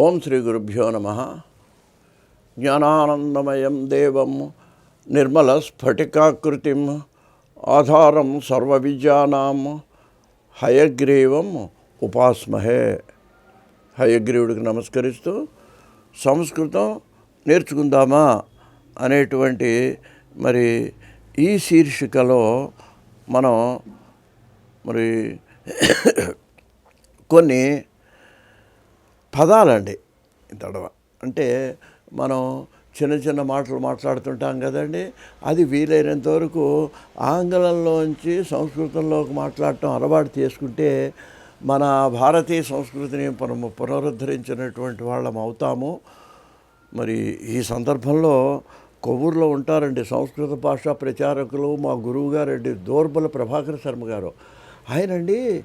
ఓం శ్రీ గురుభ్యో నమ. జ్ఞానానందమయం దేవం నిర్మల స్ఫటికాకృతిం ఆధారం సర్వవిద్యానాం హయగ్రీవం ఉపాస్మహే. హయగ్రీవుడికి నమస్కరిస్తూ సంస్కృతం నేర్చుకుందామా అనేటువంటి మరి ఈ శీర్షికలో మనం మరి కొన్ని పదాలండి దడవ అంటే మనం చిన్న చిన్న మాటలు మాట్లాడుతుంటాం కదండి అది వీలైనంత వరకు ఆంగ్లంలోంచి సంస్కృతంలోకి మాట్లాడటం అలవాటు చేసుకుంటే మన భారతీయ సంస్కృతిని మనము పునరుద్ధరించినటువంటి వాళ్ళం అవుతాము. మరి ఈ సందర్భంలో కొవ్వూరులో ఉంటారండి సంస్కృత భాషా ప్రచారకులు మా గురువు గారండి దోర్బల ప్రభాకర్ శర్మ గారు. ఆయనండి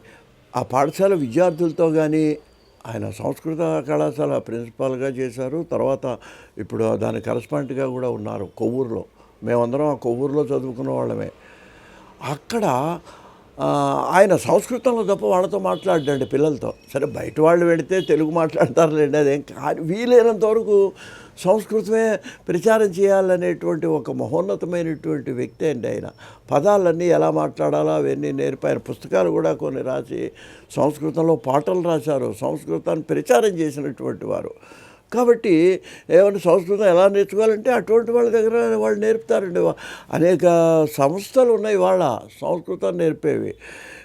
ఆ పాఠశాల విద్యార్థులతో కానీ ఆయన సంస్కృత కళాశాల ప్రిన్సిపాల్గా చేశారు. తర్వాత ఇప్పుడు దాని కరస్పాండెంట్గా కూడా ఉన్నారు కొవ్వూరులో. మేమందరం ఆ కొవ్వూరులో చదువుకున్న వాళ్ళమే. అక్కడ ఆయన సంస్కృతంలో తప్ప వాళ్ళతో మాట్లాడండి పిల్లలతో. సరే బయట వాళ్ళు వెళితే తెలుగు మాట్లాడతారులేండి అదేం కానీ వీలైనంత వరకు సంస్కృతమే ప్రచారం చేయాలనేటువంటి ఒక మహోన్నతమైనటువంటి వ్యక్తి అండి ఆయన. పదాలన్నీ ఎలా మాట్లాడాలో అవన్నీ నేర్పారు. పుస్తకాలు కూడా కొన్ని రాసి సంస్కృతంలో పాటలు రాశారు. సంస్కృతాన్ని ప్రచారం చేసినటువంటి వారు. కాబట్టి ఏమైనా సంస్కృతం ఎలా నేర్చుకోవాలంటే అటువంటి వాళ్ళ దగ్గర వాళ్ళు నేర్పుతారండి. అనేక సంస్థలు ఉన్నాయి వాళ్ళ సంస్కృతం నేర్పేవి.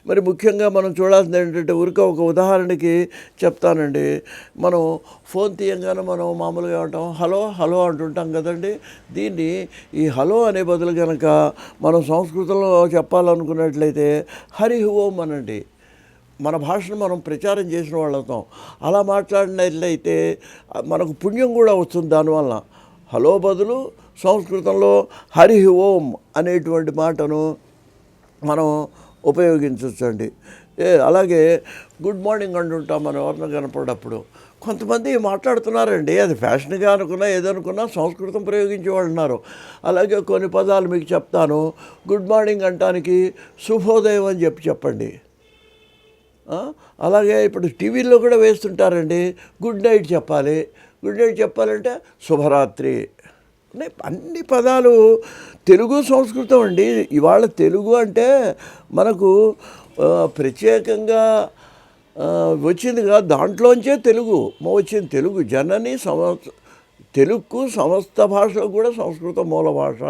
మరి ముఖ్యంగా మనం చూడాల్సింది ఏంటంటే ఊరికే ఒక ఉదాహరణకి చెప్తానండి. మనం ఫోన్ తీయంగానే మనం మామూలుగా ఉంటాం హలో హలో అంటుంటాం కదండి. దీన్ని ఈ హలో అనే బదులు కనుక మనం సంస్కృతంలో చెప్పాలనుకున్నట్లయితే హరి ఓం అనండి. మన భాషను మనం ప్రచారం చేసిన వాళ్ళతో అలా మాట్లాడినట్లయితే మనకు పుణ్యం కూడా వస్తుంది దానివల్ల. హలో బదులు సంస్కృతంలో హరి ఓం అనేటువంటి మాటను మనం ఉపయోగించవచ్చండి. ఏ అలాగే గుడ్ మార్నింగ్ అంటుంటాం మనం ఎవరిని కనపడప్పుడు కొంతమంది మాట్లాడుతున్నారండి అది ఫ్యాషన్గా అనుకున్నా ఏదనుకున్నా సంస్కృతం ప్రయోగించే వాళ్ళు ఉన్నారు. అలాగే కొన్ని పదాలు మీకు చెప్తాను. గుడ్ మార్నింగ్ అంటానికి శుభోదయం అని చెప్పి చెప్పండి. అలాగే ఇప్పుడు టీవీల్లో కూడా వేస్తుంటారండి. గుడ్ నైట్ చెప్పాలి. గుడ్ నైట్ చెప్పాలంటే శుభరాత్రి. అన్ని పదాలు తెలుగు సంస్కృతం అండి. ఇవాళ తెలుగు అంటే మనకు ప్రత్యేకంగా వచ్చింది కాదు. దాంట్లోంచే తెలుగు. వచ్చింది తెలుగు జనని సమ తెలుగు సమస్త భాషలో కూడా సంస్కృతం మూల భాష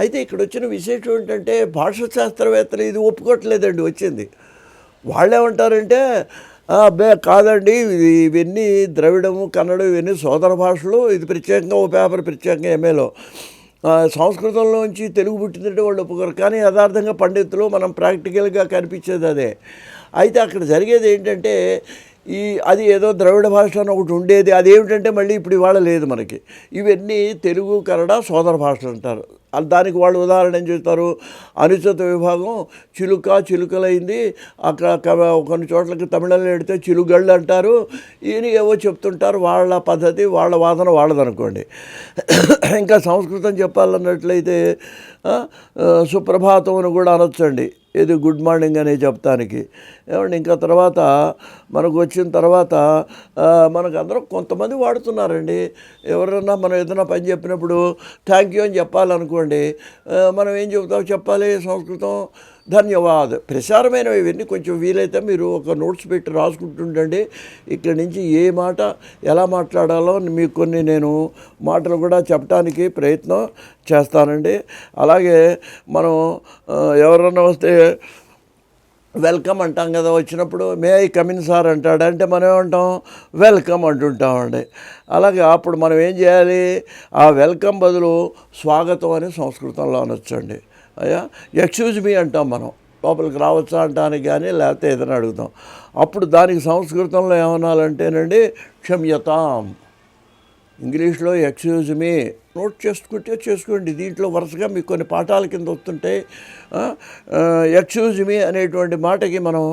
అయితే ఇక్కడ వచ్చిన విశేషం ఏంటంటే భాషా శాస్త్రవేత్తలు ఇది ఒప్పుకోవట్లేదండి వచ్చింది. వాళ్ళేమంటారంటే అబ్బే కాదండి ఇది ఇవన్నీ ద్రవిడము కన్నడ ఇవన్నీ సోదర భాషలు ఇది ప్రత్యేకంగా ఓ పేపర్ ప్రత్యేకంగా ఎంఏలో. సంస్కృతంలోంచి తెలుగు పుట్టిందంటే వాళ్ళు ఒప్పుకోరు కానీ యథార్థంగా పండితులు మనం ప్రాక్టికల్గా కనిపించేది అదే. అయితే అక్కడ జరిగేది ఏంటంటే ఈ అది ఏదో ద్రవిడ భాష అని ఒకటి ఉండేది. అదేమిటంటే మళ్ళీ ఇప్పుడు ఇవాళ లేదు మనకి. ఇవన్నీ తెలుగు కన్నడ సోదర భాషలు అంటారు. దానికి వాళ్ళు ఉదాహరణ ఏం చెప్తారు అనుచిత విభాగం చిలుక చిలుకలైంది. అక్కడ కొన్ని చోట్లకి తమిళంలో పెడితే చిలుగళ్ళు అంటారు. ఈయన ఏవో చెప్తుంటారు. వాళ్ళ పద్ధతి వాళ్ళ వాదన వాళ్ళదనుకోండి. ఇంకా సంస్కృతం చెప్పాలన్నట్లయితే సుప్రభాతం అని కూడా అనొచ్చండి. ఇది గుడ్ మార్నింగ్ అనే చెప్తానికి. ఏమండి ఇంకా తర్వాత మనకు వచ్చిన తర్వాత మనకు అందరూ కొంతమంది వాడుతున్నారండి. ఎవరన్నా మనం ఏదైనా పని చెప్పినప్పుడు థ్యాంక్ యూ అని చెప్పాలనుకోండి మనం ఏం చెబుతాం? చెప్పాలి సంస్కృతం. ధన్యవాద్. ప్రసారమైనవి ఇవన్నీ కొంచెం వీలైతే మీరు ఒక నోట్స్ పెట్టి రాసుకుంటుండండి. ఇక్కడి నుంచి ఏ మాట ఎలా మాట్లాడాలో మీకు కొన్ని నేను మాటలు కూడా చెప్పడానికి ప్రయత్నం చేస్తానండి. అలాగే మనం ఎవరన్నా వస్తే వెల్కమ్ అంటాం కదా వచ్చినప్పుడు మే ఐ కమిన్ సార్ అంటాడు. అంటే మనం ఏమంటాం? వెల్కమ్ అంటుంటామండి. అలాగే అప్పుడు మనం ఏం చేయాలి? ఆ వెల్కమ్ బదులు స్వాగతం అని సంస్కృతంలో అనొచ్చండి. అయ్యా? ఎక్స్క్యూజ్ మీ అంటాం మనం. లోపలికి రావచ్చా అంటానికి కానీ లేకపోతే ఏదైనా అడుగుతాం. అప్పుడు దానికి సంస్కృతంలో ఏమనాలంటేనండి క్షమ్యతాం. ఇంగ్లీష్లో ఎక్స్క్యూజ్ మీ నోట్ చేసుకుంటే చేసుకోండి. దీంట్లో వరుసగా మీకు కొన్ని పాఠాల కింద వస్తుంటాయి ఎక్స్క్యూజ్ మీ అనేటువంటి మాటకి మనం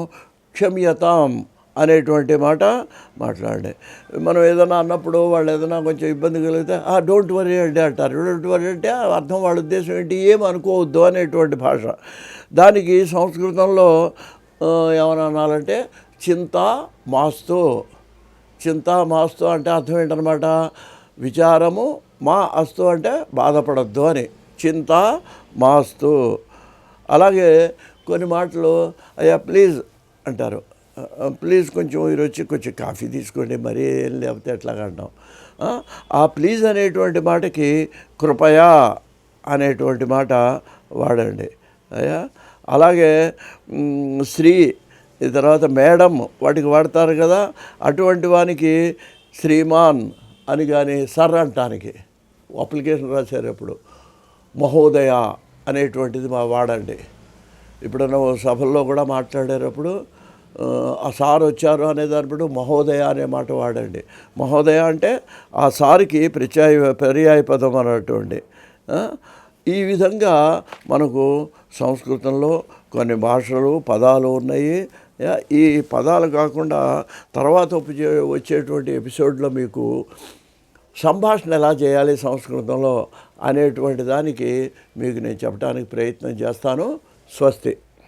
క్షమ్యతాం. అనేటువంటి మాట మాట్లాడండి మనం ఏదైనా అన్నప్పుడు వాళ్ళు ఏదైనా కొంచెం ఇబ్బంది కలిగితే ఆ డోంట్ వరీ అండి అంటారు. డోంట్ వరీ అంటే అర్థం వాళ్ళ ఉద్దేశం ఏంటి? ఏం అనుకోవద్దు అనేటువంటి భాష. దానికి సంస్కృతంలో ఆ, ఏమని అనాలంటే చింత మాస్తు చింత మాస్తు అంటే అర్థం ఏంటనమాట? విచారము మా అస్తు అంటే బాధపడద్దు అని. చింత మాస్తు అలాగే కొన్ని మాటలు అయ్యా ప్లీజ్ అంటారు. ప్లీజ్ కొంచెం ఈరోజు కొంచెం కాఫీ తీసుకోండి మరీ ఏం లేకపోతే ఎట్లా అంటాం. ఆ, ప్లీజ్ అనేటువంటి మాటకి కృపయా అనేటువంటి మాట వాడండి. అయ్యా? అలాగే శ్రీ తర్వాత మేడం వాటికి వాడతారు కదా అటువంటి వానికి శ్రీమాన్ అని కానీ సర్ అంటానికి. అప్లికేషన్ రాశారు ఎప్పుడు. మహోదయ అనేటువంటిది మా వాడండి. ఎప్పుడన్నా సభల్లో కూడా మాట్లాడేటప్పుడు ఆ, సార్ వచ్చారు అనే దానిపడు మహోదయ అనే మాట వాడండి. మహోదయ అంటే ఆ సార్కి ప్రత్యాయ పర్యాయ పదం అన్నటువంటి ఈ విధంగా మనకు సంస్కృతంలో కొన్ని భాషలు పదాలు ఉన్నాయి. ఈ పదాలు కాకుండా తర్వాత ఉపజే వచ్చేటువంటి ఎపిసోడ్లో మీకు సంభాషణ ఎలా చేయాలి సంస్కృతంలో అనేటువంటి దానికి మీకు నేను చెప్పడానికి ప్రయత్నం చేస్తాను. స్వస్తి.